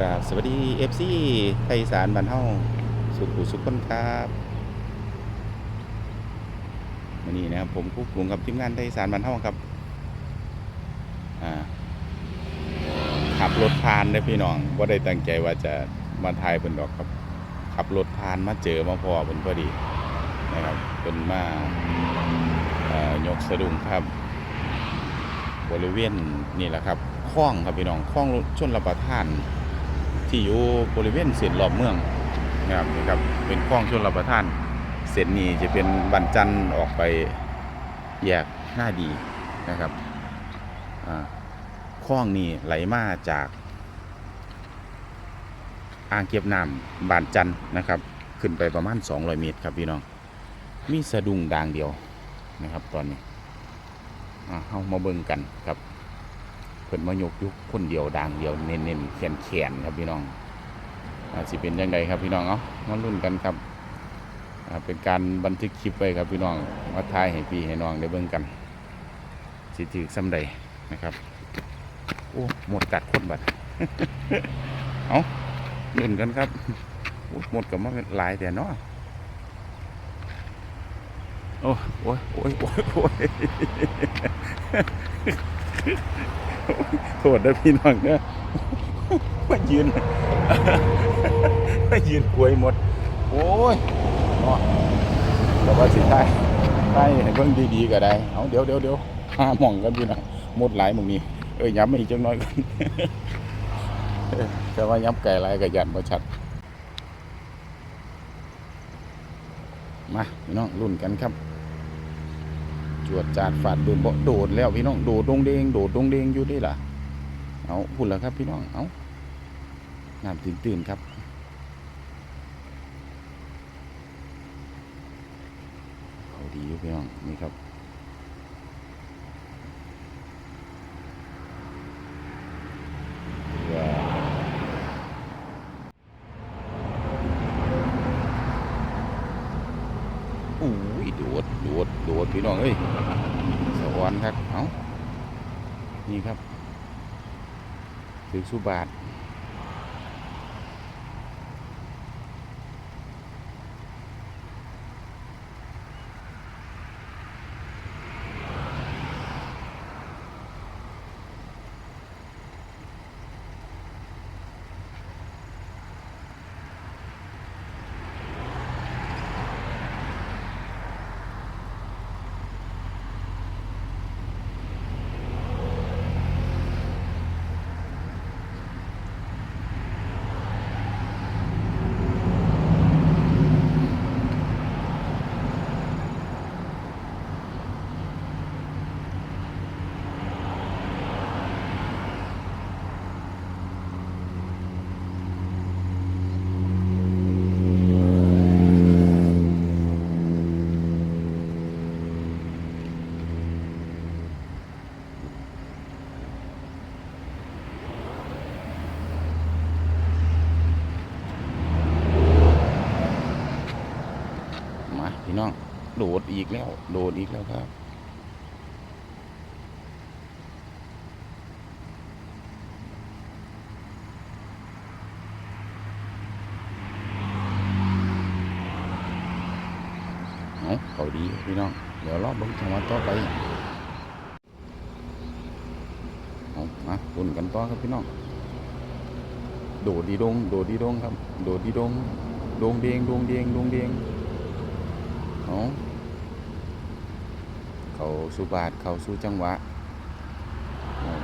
ครับสวัสดีเอฟซีไทยสารบ้านเฮาสุขุสุขคนครับวันนี้นะครับผมกุ๊กลุงกับทีมงานไทยสารบ้านเฮาครับขับรถผ่านได้พี่น้องว่าได้ตั้งใจว่าจะมาถ่ายเพิ่นดอกครับ ขับรถผ่านมาเจอมาพอเพิ่นพอดีนะครับเพิ่นมาเอ่อยกสะดุ้งครับ บริเวณนี่แหละครับคล้องครับพี่น้องคล้องชนรับประทาน ที่อยู่บริเวณเส้นรอบเมืองนะครับนี่ครับเป็นคลองชนรับประทาน เส้นนี้จะเป็นบันจันทร์ออกไปแยกหน้าดีนะครับคลองนี้ไหลมาจากอ่างเก็บน้ำบานจันทร์นะครับ ขึ้นไปประมาณ 200 เมตรครับพี่น้อง มีสะดุ้งดางเดียวนะครับ ตอนนี้อ่าเฮามาเบิ่งกันครับ เพิ่นมายกยุกคนเดียวดังเดียวเน้นๆแขนแขนครับพี่น้องอาสิเป็นยังไงครับพี่น้องเอ้ามาลุ้นกันครับเป็นการบันทึกคลิปไว้ครับพี่น้องมาถ่ายให้พี่ให้น้องได้เบิ่งกันสิถือสำใดนะครับโอ้หมดกัดคนบัดเอาลุ้นกันครับหมดกับมาหลายแต่เนาะโอ้โอ้ยโอ้ยโอ้ย โทษนะพี่น้องเนอะมายืนมายืนกลวยหมด โอ้ยเนาะแต่ว่าสิได้ได้ให้เบิ่งดีๆก็ได้ เอาเดี๋ยวเดี๋ยวเดี๋ยวห้าหม่องกันพี่น้องหมดหลายหม่องนี้ เอ้ยย้ำอีกจังน้อยกันแต่ว่าย้ำไก่ลายก็ยันบ่ชัด มาพี่น้องรุ่นกันครับจวดจาดฝาดโดนบ่โดดแล้วพี่น้องโดดดงเดงโดดดงเดงอยู่ได้ล่ะ เอาพูดแล้วครับพี่น้อง เอาน้ำตื่นตื่นครับ เขาดีอยู่พี่น้อง นี่ครับ ว้าวอู้ยโดดโดดโดดพี่น้องเอ้ยสวรรค์ครับ เอานี่ครับ ถือสุบาท มาพี่ น้อง โดดอีกแล้ว โดดอีกแล้วครับ เอาเขาดีพี่น้อง เดี๋ยวรอบเบิ้งจังหวะต่อไปเอามาปุ่นกันต่อครับพี่น้อง โดดดีดง โดดดีดงครับ โดดดีดงดงเดียงดงเดียงดงเดียง เอาเขาสู่บาทเขาสู่จังหวะ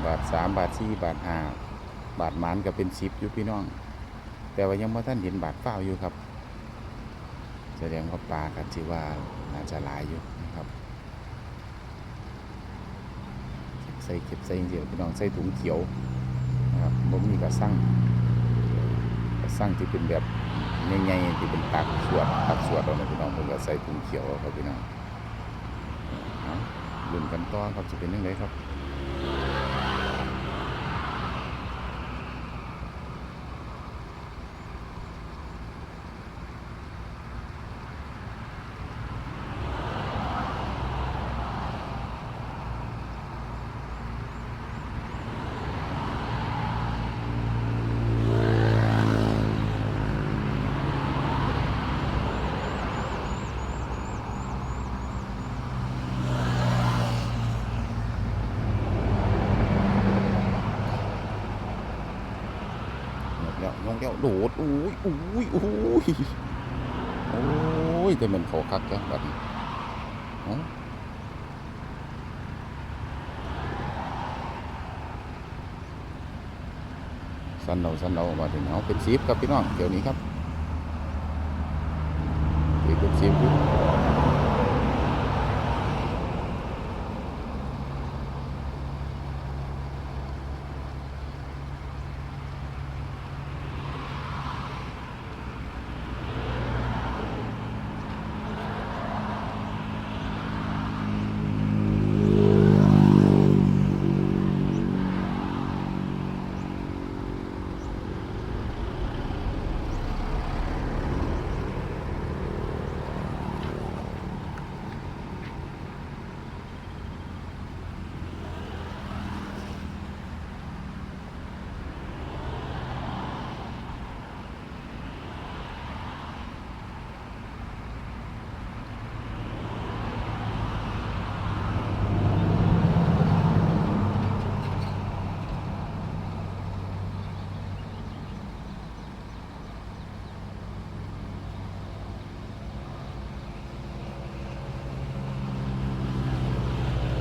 บาทสามบาทสี่บาทห้าบาทหมานก็เป็นสิบอยู่พี่น้อง แต่ว่ายังไม่ท่านเห็นบาทเฝ้าอยู่ครับ แสดงว่าปลากันที่ว่าน่าจะหลายอยู่นะครับใส่เก็บใส่เดียวพี่น้องใส่ถุงเขียวนะครับบ่มีกระสั่งกระสั่งที่เป็นแบบ ใหญ่ๆที่เป็นตักสวดตักสวดเอานะพี่น้องเพิ่นก็ใส่ถุงเขียวเอาครับพี่น้องลุ้นกันต่อครับจะเป็นยังไงครับ แล้วยองแล้วโดดอุ้ยอุ้ยอุ้ยโอ้ยแต่มันเขาคักจังบัดนี้สันเอาสันเอาบัดนี้เอาเป็นซีฟครับพี่น้องเดี๋ยวนี้ครับเป็นซีฟ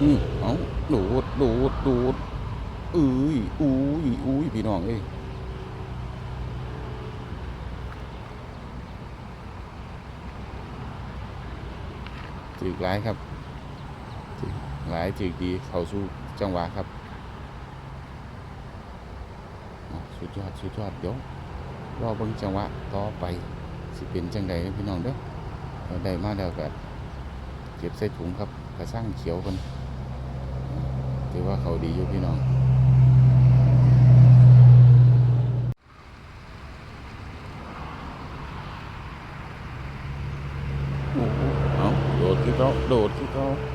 อืมเอาดูดดูดดูดอุ้ยอุ้ยอุ้ยพี่น้องเอ้ยจึกหลายครับจึกหลายจึกดีเข้าสู่จังหวะครับสุดยอดสุดยอดเดี๋ยวรอเบิ่งจังหวะต่อไปสิเป็นจังใดพี่น้องเด้อได้มาแล้วก็เก็บใส่ถุงครับกระสร้างเขียวคน ถือว่าเขาดีอยู่พี่น้องโอ้โหเอาโดดที่เขาโดดที่เขามา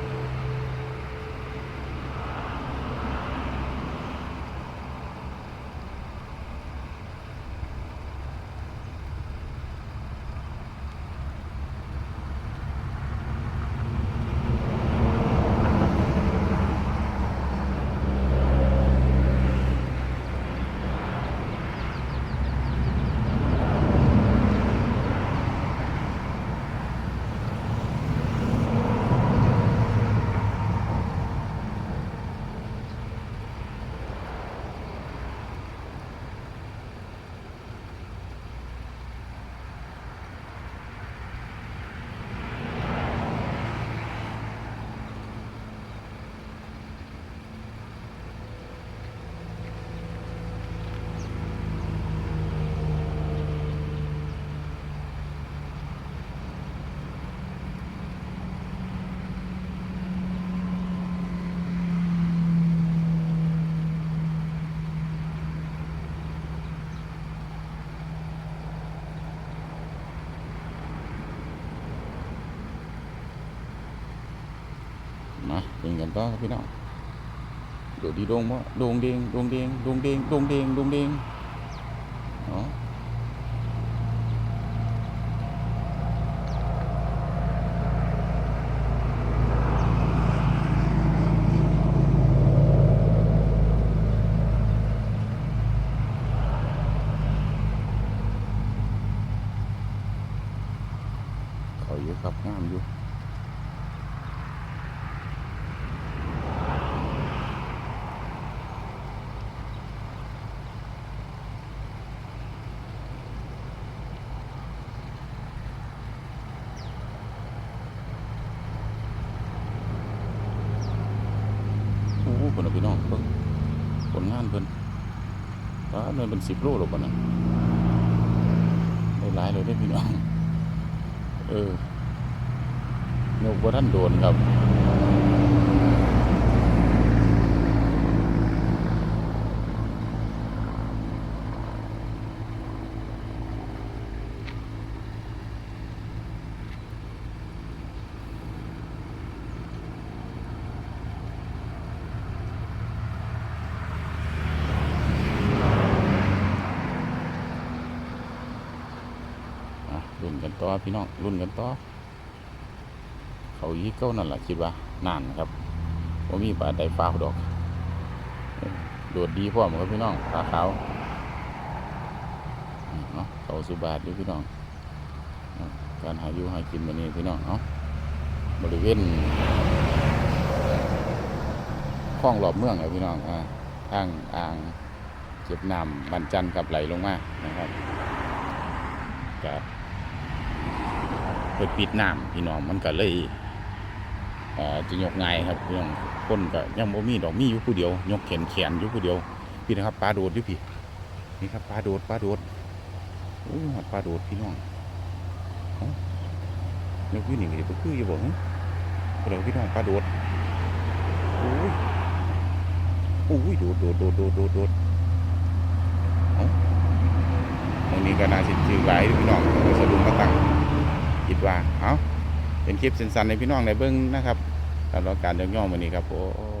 เล่นกันต่อครับพี่น้องโดดดีโดงบ่โดงเดงโดงเดงโดงเดงโดงเดงโดงเดงอ๋อเขาอยู่ครับงามอยู่ โอ้โหเพิ่นเอาพี่น้องเพิ่น ผลงานเพิ่นว้าเนินเป็นสิบโลหรอกปะนั้นได้หลายเลยได้พี่น้อง เออนกว่าท่านโดนครับ ต่อพี่น้องรุ่นกันต่อเขายีเก้านั่นแหละคิดว่านานครับว่ามีปลาไดฟ้าดอก โดดดีพร้อมครับพี่น้องขาขาวสุบาทอยู่พี่น้อง การหาอยู่หากินวันนี้พี่น้องเนาะบริเวณคลองรอบเมืองอะพี่น้องอ่าทางอ่างเก็บน้ำบันจันกับไหลลงมานะครับกับ เปิดปิดน้ำพี่น้องมันก็เลยอ่าจะยกไงครับพี่น้องคนก็ยังบ่มีดอกมีอยู่ผู้เดียวยกแขนแขนอยู่ผู้เดียวพี่นะครับปลาโดดอยู่พี่นี่ครับปลาโดดปลาโดดโอ้ยหปลาโดดพี่น้องเอ้ายกอยู่นี่ก็จะคืออยู่บ่ฮะเราพี่น้องปลาโดดโอ้ยโอ้ยโดดโดดโดดโดดโดดโดดเอ้ตรงนี้ก็น่าสิจือหลพี่น้องสะดุ้งมาตั้ง คิดว่า เอ้าเป็นคลิปสั้นๆในพี่น้องในเบื้องนะครับสำหรับการย่องๆวันนี้ครับผม